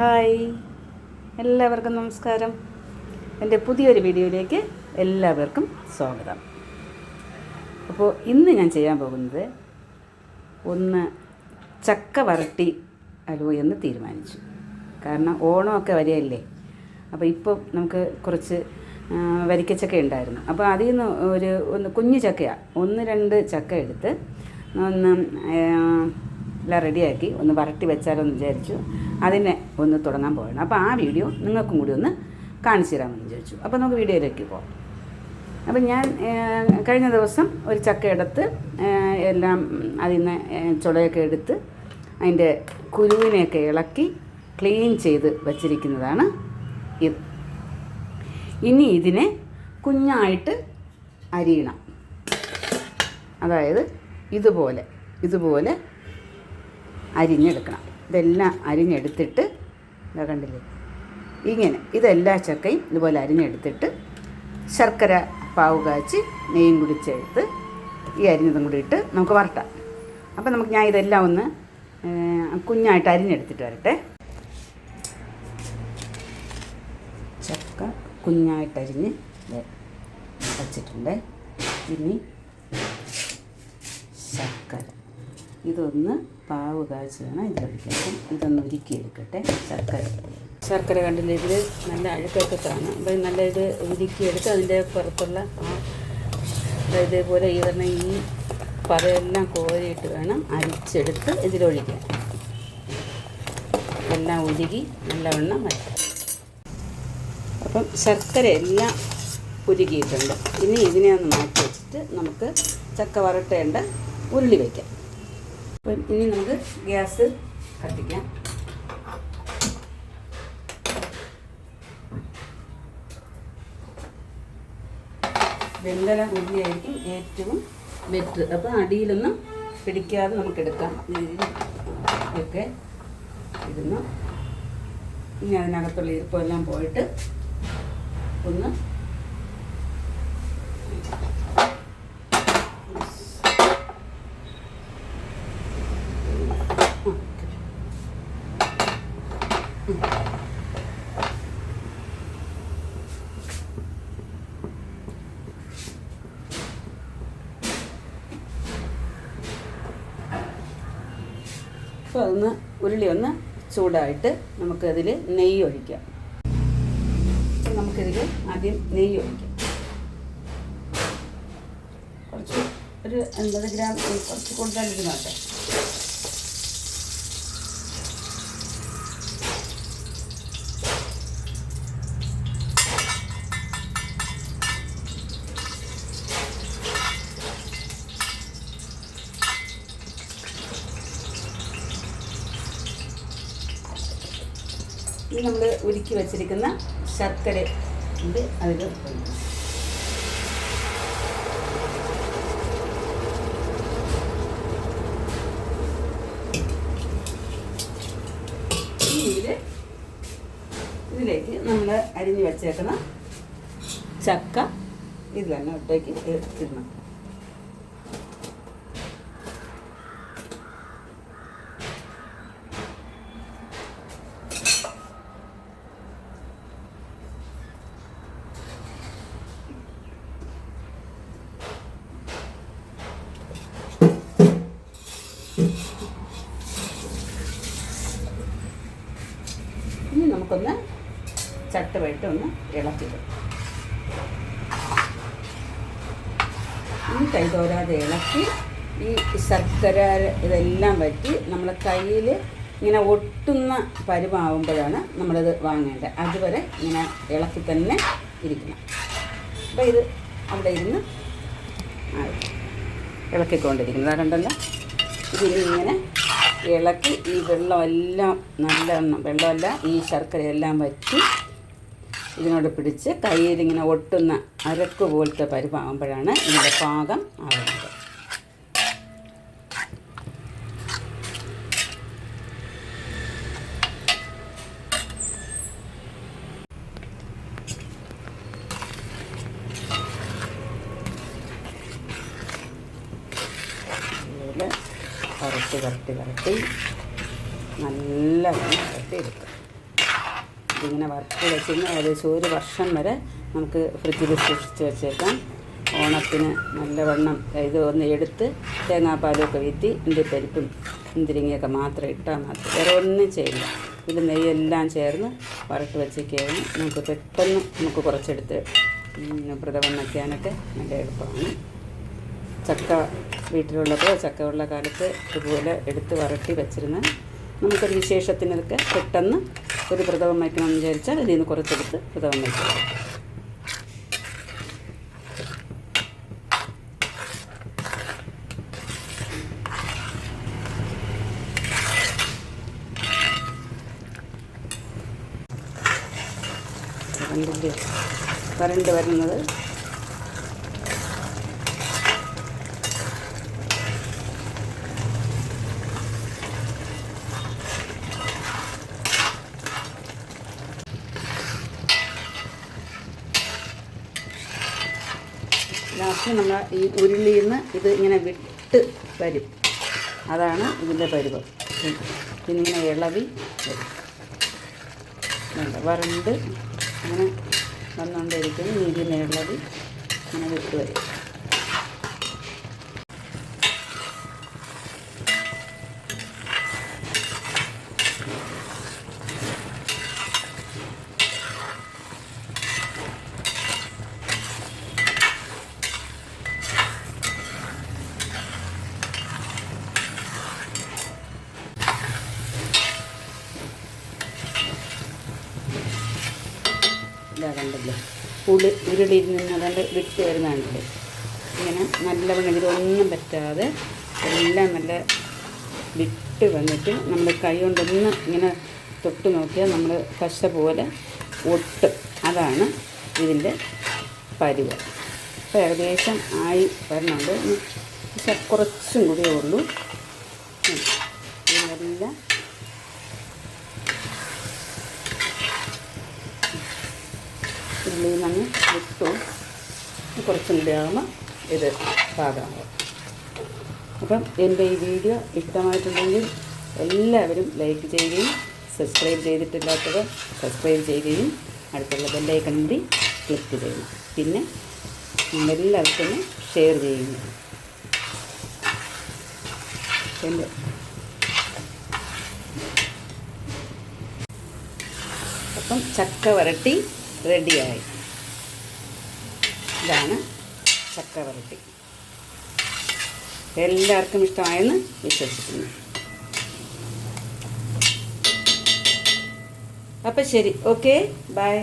Hi. എല്ലാവർക്കും നമസ്കാരം. എന്റെ പുതിയൊരു വീഡിയോയിലേക്ക് എല്ലാവർക്കും സ്വാഗതം. അപ്പോൾ ഇന്ന് ഞാൻ ചെയ്യാൻ പോകുന്നത് ഒന്ന് ചക്ക വരട്ടി അലുവ എന്ന് തീരുമാനിച്ചു. കാരണം ഓണമൊക്കെ വരികയല്ലേ? അപ്പോൾ ഇപ്പോൾ നമുക്ക് കുറച്ച് വരിക്കച്ചക്ക ഉണ്ടായിരുന്നു. അപ്പോൾ അതിൽ നിന്ന് ഒരു ഒന്ന് കുഞ്ഞു ചക്കയാണ് ഒന്ന് രണ്ട് ചക്ക എടുത്ത് ഒന്ന് എല്ലാം റെഡിയാക്കി ഒന്ന് വരട്ടി വെച്ചാലോ എന്ന് വിചാരിച്ചു. അതിനെ ഒന്ന് തുടങ്ങാൻ പോകണം അപ്പോൾ ആ വീഡിയോ നിങ്ങൾക്കും കൂടി ഒന്ന് കാണിച്ചു തരാമെന്ന് വിചാരിച്ചു. അപ്പോൾ നമുക്ക് വീഡിയോയിലേക്ക് പോകാം. അപ്പം ഞാൻ കഴിഞ്ഞ ദിവസം ഒരു ചക്ക എടുത്ത് എല്ലാം അതിൽ നിന്ന് ചുളയൊക്കെ എടുത്ത് അതിന്റെ കുരുവിനെയൊക്കെ ഇളക്കി ക്ലീൻ ചെയ്ത് വച്ചിരിക്കുന്നതാണ് ഇത്. ഇനി ഇതിനെ കുഞ്ഞായിട്ട് അരിയണം. അതായത് ഇതുപോലെ ഇതുപോലെ അരിഞ്ഞെടുക്കണം. ഇതെല്ലാം അരിഞ്ഞെടുത്തിട്ട് ഇതാ കണ്ടില്ലേ? ഇങ്ങനെ ഇതെല്ലാ ചക്കയും ഇതുപോലെ അരിഞ്ഞെടുത്തിട്ട് ശർക്കര പാവ് കാച്ചി നെയ്യും കൂടി ചേർത്ത് ഈ അരിഞ്ഞതും കൂടി ഇട്ട് നമുക്ക് വരട്ടാം അപ്പം നമുക്ക് ഞാൻ ഇതെല്ലാം ഒന്ന് കുഞ്ഞായിട്ട് അരിഞ്ഞെടുത്തിട്ട് വരട്ടെ. ചക്ക കുഞ്ഞായിട്ട് അരിഞ്ഞ് വച്ചിട്ടുണ്ട്. ഇനി ശർക്കര. ഇതൊന്ന് പാവ് കാഴ്ച വേണം ഇതിലൊഴിക്കാൻ അപ്പം ഇതൊന്ന് ഉരുക്കിയെടുക്കട്ടെ ശർക്കര. ശർക്കര കണ്ടില്ല ഇതിൽ നല്ല അഴുക്കൊക്കെ കാണും. അപ്പം നല്ല ഇത് ഉരുക്കിയെടുത്ത് അതിന്റെ പുറത്തുള്ള ആ ഇതേപോലെ ഈ പറഞ്ഞ ഈ പതയെല്ലാം കോരിയിട്ട് വേണം അരിച്ചെടുത്ത് ഇതിലൊഴിക്കാൻ എല്ലാം ഉരുകി നല്ലവണ്ണം വരും അപ്പം ശർക്കര എല്ലാം ഉരുകിയിട്ടുണ്ട്. ഇനി ഇതിനെ ഒന്ന് മാറ്റി വെച്ചിട്ട് നമുക്ക് ചക്ക വരട്ടേണ്ട ഉരുളി വയ്ക്കാം അപ്പം ഇനി നമുക്ക് ഗ്യാസ് കത്തിക്കാം. വെന്തല ഉള്ളിയായിരിക്കും ഏറ്റവും ബെറ്റർ. അപ്പം അടിയിലൊന്നും പിടിക്കാതെ നമുക്ക് എടുക്കാം ഒക്കെ ഇരുന്ന് ഇനി അതിനകത്തുള്ള ഇരിപ്പെല്ലാം പോയിട്ട് ഒന്ന് അപ്പോൾ അതൊന്ന് ഉരുളി ഒന്ന് ചൂടായിട്ട് നമുക്കതിൽ നെയ്യ് ഒഴിക്കാം. നമുക്കിതിൽ ആദ്യം നെയ്യ് ഒഴിക്കാം. കുറച്ച് ഒരു അൻപത് ഗ്രാം കുറച്ച് കൂടുതൽ ഇരുന്നോട്ടെ ഇനി നമ്മൾ ഉരുക്കി വെച്ചിരിക്കുന്ന ശർക്കര ഉണ്ട് അതിൽ ഇതിലേക്ക് നമ്മൾ അരിഞ്ഞു വെച്ചേക്കുന്ന ചക്ക ഇതിൽ തന്നെ ഒട്ടേക്ക് ഇനി നമുക്കൊന്ന് ചട്ടുമായിട്ട് ഒന്ന് ഇളക്കിടും. ഈ കൈതോരാതെ ഇളക്കി ഈ ശർക്കര ഇതെല്ലാം പറ്റി നമ്മളെ കയ്യിൽ ഇങ്ങനെ ഒട്ടുന്ന പരുവാകുമ്പോഴാണ് നമ്മളിത് വാങ്ങേണ്ടത്. അതുവരെ ഇങ്ങനെ ഇളക്കി തന്നെ ഇരിക്കണം. അപ്പോൾ ഇത് അവിടെ ഇരുന്ന്. ഇളക്കിക്കൊണ്ടിരിക്കുന്നത് കണ്ടല്ലോ. ഇങ്ങനെ ഇളക്കി ഈ വെള്ളമെല്ലാം നല്ല വെള്ളമല്ല ഈ ശർക്കരയെല്ലാം വറ്റി ഇതിനോട് പിടിച്ച് കയ്യിലിങ്ങനെ ഒട്ടുന്ന അരക്ക് പോലത്തെ പരുവാകുമ്പോഴാണ് ഇതിന്റെ പാകം ആവുന്നത്. കറക്റ്റ് കറക്റ്റ് കറക്റ്റ് നല്ല കറക്റ്റ് എടുക്കുക ഇതിങ്ങനെ വറുത്ത് വെച്ചിരുന്ന് ഏകദേശം ഒരു വർഷം വരെ നമുക്ക് ഫ്രിഡ്ജിൽ സൂക്ഷിച്ച് വെച്ചേക്കാം. ഓണത്തിന് നല്ലവണ്ണം ഇത് ഒന്ന് എടുത്ത് തേങ്ങാപ്പാലൊക്കെ ഇതിന്റെ പരിപ്പും മുന്തിരിങ്ങയൊക്കെ മാത്രം ഇട്ടാൽ മാത്രം വേറെ ഒന്നും ചെയ്യില്ല. ഇത് നെയ്യെല്ലാം ചേർന്ന് വറുത്ത് വെച്ചേക്കാണ് നമുക്ക് പെട്ടെന്ന് നമുക്ക് കുറച്ചെടുത്ത് വ്രതം വയ്ക്കാനൊക്കെ നല്ല എളുപ്പമാണ്. ചക്ക വീട്ടിലുള്ളപ്പോൾ ചക്ക ഉള്ള കാലത്ത് ഇതുപോലെ എടുത്ത് വരട്ടി വെച്ചിരുന്ന് നമുക്കൊരു വിശേഷത്തിനൊക്കെ പെട്ടെന്ന് ഒരു പ്രഥമം വയ്ക്കണമെന്ന് വിചാരിച്ചാൽ ഇതിൽ നിന്ന് കുറച്ചെടുത്ത് പ്രഥമം വയ്ക്കുക കണ്ടില്ലേ കറണ്ട് വരുന്നത് ലാസ്റ്റ് നമ്മൾ ഈ ഉരുളിയിൽ നിന്ന് ഇത് ഇങ്ങനെ വിട്ട് വരും. അതാണ് ഇതിന്റെ പരുവം ഇതിങ്ങനെ ഇളവി വരും. വരണ്ട് അങ്ങനെ വന്നുകൊണ്ടിരിക്കും ഇതിനെ ഇളവി അങ്ങനെ വിട്ട് വരും ഇതാ കണ്ടല്ലോ ഉളി ഉരുളിയിൽ നിന്ന് അതുകൊണ്ട് വിട്ട് വരുന്നുണ്ടല്ലേ ഇങ്ങനെ നല്ലവണ്ണം ഇതിലൊന്നും പറ്റാതെ എല്ലാം നല്ല വിട്ട് വന്നിട്ട് നമ്മൾ കൈ കൊണ്ടൊന്ന് ഇങ്ങനെ തൊട്ട് നോക്കിയാൽ നമ്മൾ കശ പോലെ ഒട്ടും. അതാണ് ഇതിന്റെ പരിവ്. അപ്പോൾ ഏകദേശം ആയി വരണുണ്ട്. പക്ഷെ കുറച്ചും കൂടിയേ ഉള്ളൂ. ഉം. ഉള്ളിൽ നിന്ന് വിട്ടു കുറച്ചുള്ളിയാകുമ്പോൾ ഇത് പാകമാകും അപ്പം എന്റെ ഈ വീഡിയോ ഇഷ്ടമായിട്ടുണ്ടെങ്കിൽ എല്ലാവരും ലൈക്ക് ചെയ്യുകയും സബ്സ്ക്രൈബ് ചെയ്തിട്ടില്ലാത്തവർ സബ്സ്ക്രൈബ് ചെയ്യുകയും അടുത്തുള്ള ബെല്ലൈക്കൺ കൂടി ക്ലിക്ക് ചെയ്യും പിന്നെ എല്ലാവർക്കും ഷെയർ ചെയ്യുന്നു എന്റെ അപ്പം ചക്ക വരട്ടി റെഡിയായി. ഇതാണ് ചക്ക വരട്ടി എല്ലാവർക്കും ഇഷ്ടമായെന്ന് വിശ്വസിക്കുന്നു. അപ്പം ശരി ഓക്കെ ബൈ.